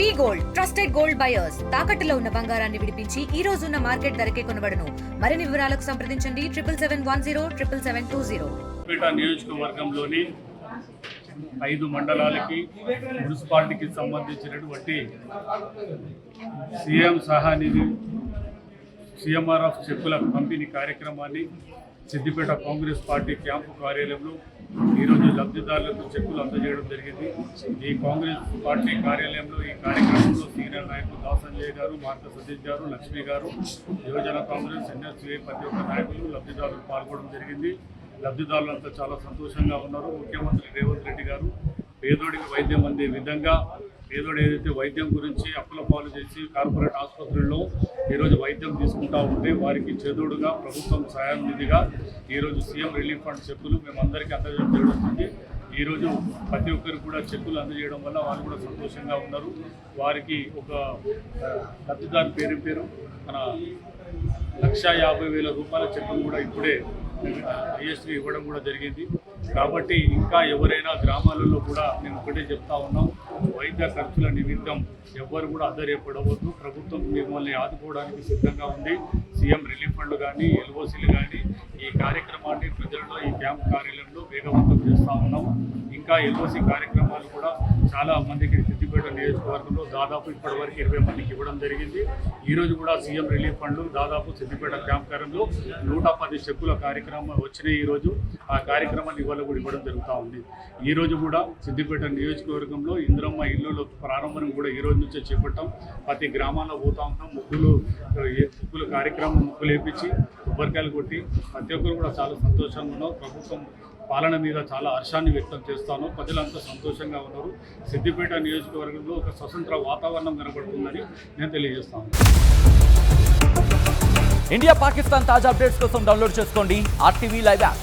We gold trusted gold buyers. తాకట్టులో ఉన్న బంగారాన్ని విడిపించి ఈ రోజు ఉన్న మార్కెట్ ధరకే కొనబడను. మరిన్ని వివరాలకు సంప్రదించండి. Triple seven one zero triple seven two zero. నియోజకవర్గంలోని ఐదు మండలాలకి మున్సిపాలిటీకి సంబంధించినటువంటి సీఎం సహానిధి సీఎంఆర్ఎఫ్ చెక్కుల పంపిణీ కార్యక్రమాన్ని సిద్దిపేట కాంగ్రెస్ పార్టీ క్యాంపు కార్యాలయంలో ఈరోజు లబ్ధిదారులకు చెక్కులు అందజేయడం జరిగింది. ఈ కాంగ్రెస్ పార్టీ కార్యాలయంలో ఈ కార్యక్రమంలో సీనియర్ నాయకులు దాసంజయ్ గారు మార్క సతీష్ గారు లక్ష్మి గారు యువజన కాంగ్రెస్ ఎన్ఎస్సీఐ ప్రతి ఒక్క నాయకులు లబ్ధిదారులు పాల్గొనడం జరిగింది. లబ్ధిదారులంతా చాలా సంతోషంగా ఉన్నారు. ముఖ్యమంత్రి రేవంత్ రెడ్డి గారు పేదోడికి వైద్యం అందే విధంగా పేదోడు ఏదైతే వైద్యం గురించి అప్పుల పాలు చేసి కార్పొరేట్ ఆసుపత్రుల్లో ఈరోజు వైద్యం తీసుకుంటా ఉంటే వారికి చేదోడుగా ప్రభుత్వం సహాయం నిధిగా ఈరోజు సీఎం రిలీఫ్ ఫండ్ చెక్కులు మేమందరికీ అందజేయడం జరుగుతుంది. ఈరోజు ప్రతి ఒక్కరికి కూడా చెక్కులు అందజేయడం వల్ల వాళ్ళు కూడా సంతోషంగా ఉన్నారు. వారికి ఒక లబ్ధిదారు పేరు పేరు మన లక్ష యాభై వేల రూపాయల చెక్కులు కూడా ఇప్పుడే ఐఎస్టీ ఇవ్వడం కూడా జరిగింది. కాబట్టి ఇంకా ఎవరైనా గ్రామాలలో కూడా మేము ఒకటే చెప్తా ఉన్నాం. వైద్య ఖర్చుల నిమిత్తం ఎవ్వరు కూడా అద్దరేపడవద్దు ప్రభుత్వం మిమ్మల్ని ఆదుకోవడానికి సిద్ధంగా ఉంది. సీఎం రిలీఫ్ ఫండ్ కానీ ఎల్ఓసీలు కానీ ఈ కార్యక్రమాన్ని ప్రజల్లో ఈ క్యాంప్ కార్యాలయంలో వేగవంతం చేస్తూ ఉన్నాం. ఇంకా ఎల్ఓసి కార్యక్రమాలు కూడా చాలా మందికి సిద్దిపేట నియోజకవర్గంలో దాదాపు ఇప్పటివరకు ఇరవై మందికి ఇవ్వడం జరిగింది. ఈరోజు కూడా సీఎం రిలీఫ్ ఫండ్లు దాదాపు సిద్దిపేట క్యాంప్ కార్యంలో నూట పది చెక్కుల కార్యక్రమం వచ్చినాయి ఈ రోజు. ఆ కార్యక్రమాన్ని ఇవాళ కూడా ఇవ్వడం జరుగుతూ ఉంది. ఈరోజు కూడా సిద్దిపేట నియోజకవర్గంలో ఇంద్రమ్మ ఇల్లుల ప్రారంభం కూడా ఈ రోజు నుంచే చేపట్టాం. ప్రతి గ్రామాల్లో పోతా ఉంటాం. ముగ్గులు ఏ ముగ్గుల కార్యక్రమం ముగ్గులు వేపించి కొబ్బరికాయలు కొట్టి ప్రతి ఒక్కరు కూడా చాలా సంతోషంగా ఉన్నాం. ప్రభుత్వం పాలన మీద చాలా హర్షాన్ని వ్యక్తం చేస్తాను. ప్రజలంతా సంతోషంగా ఉన్నారు. సిద్దిపేట నియోజకవర్గంలో ఒక స్వతంత్ర వాతావరణం కనబడుతుందని నేను తెలియజేస్తాను. ఇండియా పాకిస్తాన్ తాజా అప్డేట్స్ కోసం డౌన్లోడ్ చేసుకోండి. RTV live app.